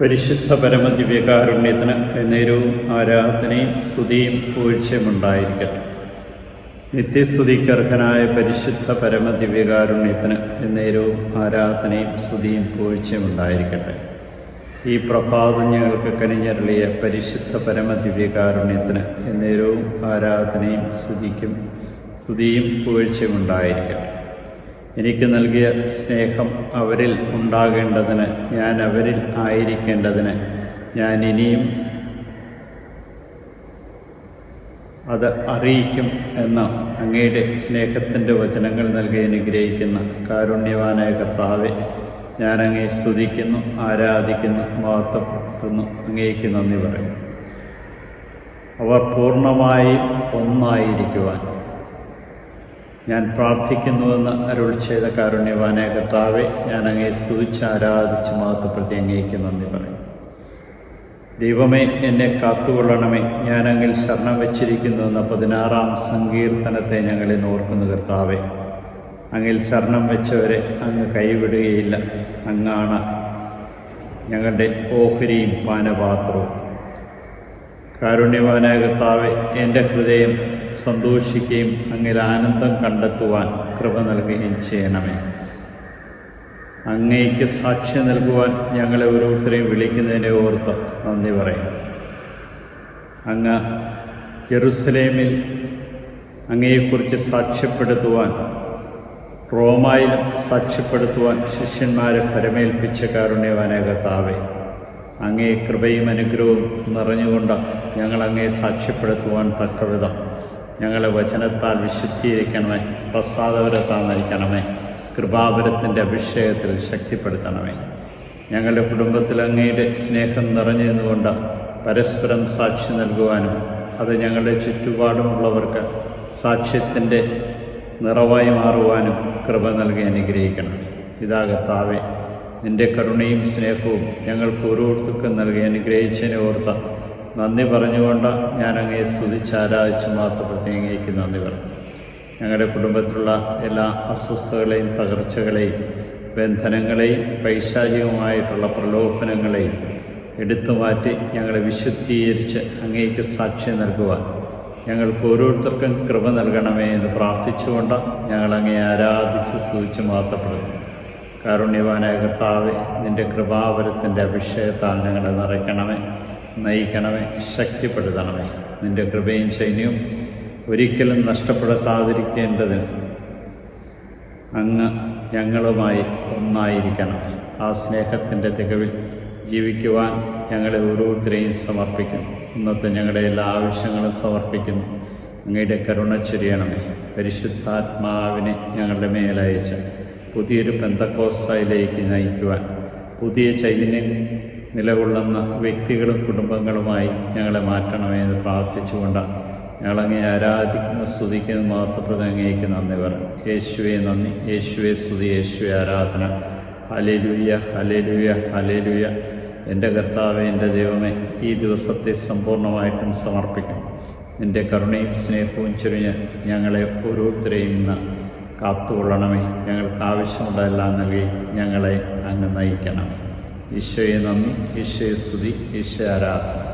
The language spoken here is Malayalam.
പരിശുദ്ധ പരമദിവ്യകാരുണ്യത്തിന് നേരവും ആരാധനയും സ്തുതിയും പൂഴ്ചയുമുണ്ടായിരിക്കട്ടെ. നിത്യസ്തുതിക്കർഹനായ പരിശുദ്ധ പരമദിവ്യകാരുണ്യത്തിന് നേരവും ആരാധനയും സ്തുതിയും പൂഴ്ചയുമുണ്ടായിരിക്കട്ടെ. ഈ പ്രഭാതം ഞങ്ങൾക്ക് കനിഞ്ഞരളിയ പരിശുദ്ധ പരമദിവ്യകാരുണ്യത്തിന് നേരവും ആരാധനയും സ്തുതിക്കും സ്തുതിയും പൂഴ്ചയും ഉണ്ടായിരിക്കട്ടെ എനിക്ക് നൽകിയ സ്നേഹം അവരിൽ ഉണ്ടാകേണ്ടതിന് ഞാൻ അവരിൽ ആയിരിക്കേണ്ടതിന് ഞാൻ ഇനിയും അത് അറിയിക്കും എന്ന അങ്ങയുടെ സ്നേഹത്തിന്റെ വചനങ്ങൾ നൽകി അനുഗ്രഹിക്കുന്ന കാരുണ്യവാനായ കർത്താവെ ഞാൻ അങ്ങേ സ്തുതിക്കുന്നു ആരാധിക്കുന്നു മഹത്വപ്പെടുത്തുന്നു അങ്ങേക്ക് നന്ദി പറയും അവ പൂർണമായി ഒന്നായിരിക്കുവാൻ ഞാൻ പ്രാർത്ഥിക്കുന്നുവെന്ന് അരുൾ ചെയ്ത കാരുണ്യവാനായ കർത്താവെ ഞാൻ അങ്ങേ സ്തുതിച്ച് ആരാധിച്ച് മഹത്വപ്പെടുത്തി അങ്ങേക്ക് നന്ദി പറയും. ദൈവമേ എന്നെ കാത്തുകൊള്ളണമേ. ഞാൻ ശരണം വെച്ചിരിക്കുന്നു എന്ന പതിനാറാം സങ്കീർത്തനത്തെ ഞങ്ങളെ ഓർക്കുന്നു കർത്താവെ. അങ്ങിൽ ശരണം വെച്ചവരെ അങ്ങ് കൈവിടുകയില്ല. അങ്ങാണ് ഞങ്ങളുടെ ഓഹരിയും പാനപാത്രവും. കാരുണ്യവാനായ കർത്താവ് എന്റെ ഹൃദയം സന്തോഷിക്കുകയും അങ്ങിൽ ആനന്ദം കണ്ടെത്തുവാൻ കൃപ നൽകുകയും ചെയ്യണമേ. അങ്ങേക്ക് സാക്ഷ്യം നൽകുവാൻ ഞങ്ങളെ ഓരോരുത്തരെയും വിളിക്കുന്നതിനെ ഓർത്ത് നന്ദി പറയും. അങ്ങ് ജെറുസലേമിൽ അങ്ങയെക്കുറിച്ച് സാക്ഷ്യപ്പെടുത്തുവാൻ റോമായിലും സാക്ഷ്യപ്പെടുത്തുവാൻ ശിഷ്യന്മാരെ പരമേൽപ്പിച്ച കാരുണ്യവാനായ കർത്താവെ അങ്ങേ കൃപയും അനുഗ്രഹവും നിറഞ്ഞുകൊണ്ട് ഞങ്ങൾ അങ്ങേ സാക്ഷ്യപ്പെടുത്തുവാൻ തക്കവിധം. ഞങ്ങളെ വചനത്താൽ വിശുദ്ധീകരിക്കണമേ പ്രസാദപരത്താൽ നയിക്കണമേ കൃപാപരത്തിന്റെ അഭിഷേകത്തിൽ ശക്തിപ്പെടുത്തണമേ. ഞങ്ങളുടെ കുടുംബത്തിൽ അങ്ങയുടെ സ്നേഹം നിറഞ്ഞു നിന്നുകൊണ്ട് പരസ്പരം സാക്ഷി നൽകുവാനും അത് ഞങ്ങളുടെ ചുറ്റുപാടുമുള്ളവർക്ക് സാക്ഷ്യത്തിന്റെ നിറവായി മാറുവാനും കൃപ നൽകി അനുഗ്രഹിക്കണം. ഇതാകത്താവേ നിന്റെ കരുണയും സ്നേഹവും ഞങ്ങൾക്ക് ഓരോരുത്തർക്കും നൽകി അനുഗ്രഹിച്ചതിനെ ഓർത്ത നന്ദി പറഞ്ഞുകൊണ്ട് ഞാൻ അങ്ങയെ സ്തുതിച്ച് ആരാധിച്ച് മാത്രപ്പെടുത്തി നന്ദി പറഞ്ഞു. ഞങ്ങളുടെ കുടുംബത്തിലുള്ള എല്ലാ അസ്വസ്ഥതകളെയും തകർച്ചകളെയും ബന്ധനങ്ങളെയും പൈശാചികമായിട്ടുള്ള പ്രലോഭനങ്ങളെയും എടുത്തു മാറ്റി ഞങ്ങളെ വിശുദ്ധീകരിച്ച് അങ്ങേക്ക് സാക്ഷ്യം നൽകുവാൻ ഞങ്ങൾക്ക് ഓരോരുത്തർക്കും കൃപ നൽകണമേ എന്ന് പ്രാർത്ഥിച്ചുകൊണ്ട് ഞങ്ങൾ അങ്ങേ ആരാധിച്ച് സ്തുതിച്ച് മാത്രപ്പെടുന്നു കാരുണ്യവാനായ കർത്താവെ നിന്റെ കൃപാവരത്തിന്റെ അഭിഷേകത്താൽ ഞങ്ങളെ നിറയ്ക്കണമേ നയിക്കണമേ ശക്തിപ്പെടുത്തണമേ. നിന്റെ കൃപയും സൈന്യവും ഒരിക്കലും നഷ്ടപ്പെടുത്താതിരിക്കേണ്ടതിന് അങ്ങ് ഞങ്ങളുമായി ഒന്നായിരിക്കണം. ആ സ്നേഹത്തിന്റെ തികവിൽ ജീവിക്കുവാൻ ഞങ്ങളെ ഓരോരുത്തരെയും സമർപ്പിക്കുന്നു. ഇന്നത്തെ ഞങ്ങളുടെ എല്ലാ ആവശ്യങ്ങളും സമർപ്പിക്കുന്നു. അങ്ങയുടെ കരുണ ചൊരിയണമേ. പരിശുദ്ധാത്മാവിനെ ഞങ്ങളുടെ മേലയച്ച്. പുതിയൊരു ബന്ധക്കോസ്തയിലേക്ക് നയിക്കുവാൻ പുതിയ ചൈതന്യം നിലകൊള്ളുന്ന വ്യക്തികളും കുടുംബങ്ങളുമായി ഞങ്ങളെ മാറ്റണമെന്ന് പ്രാർത്ഥിച്ചുകൊണ്ട് ഞങ്ങളങ്ങെ ആരാധിക്കുന്നു സ്തുതിക്കുന്നു മാത്രപ്രദം അങ്ങേക്ക് നന്ദി പറയും യേശുവെ നന്ദി. യേശുവെ സ്തുതി. യേശുവെ ആരാധന. ഹലേലുയ ഹലേലുയ ഹലേലുയ എന്റെ കർത്താവ് എന്റെ ദൈവമേ ഈ ദിവസത്തെ സമ്പൂർണമായിട്ടും സമർപ്പിക്കും നിന്റെ കരുണയും സ്നേഹവും ചൊരിഞ്ഞ് ഞങ്ങളെ ഓരോരുത്തരെയും കാത്തുകൊള്ളണമേ. ഞങ്ങൾക്ക് ആവശ്യമുള്ളതെല്ലാം നൽകി ഞങ്ങളെ അങ്ങ് നയിക്കണം ഈശോയെ നന്ദി. ഈശോയെ സ്തുതി. ഈശോ ആരാധന.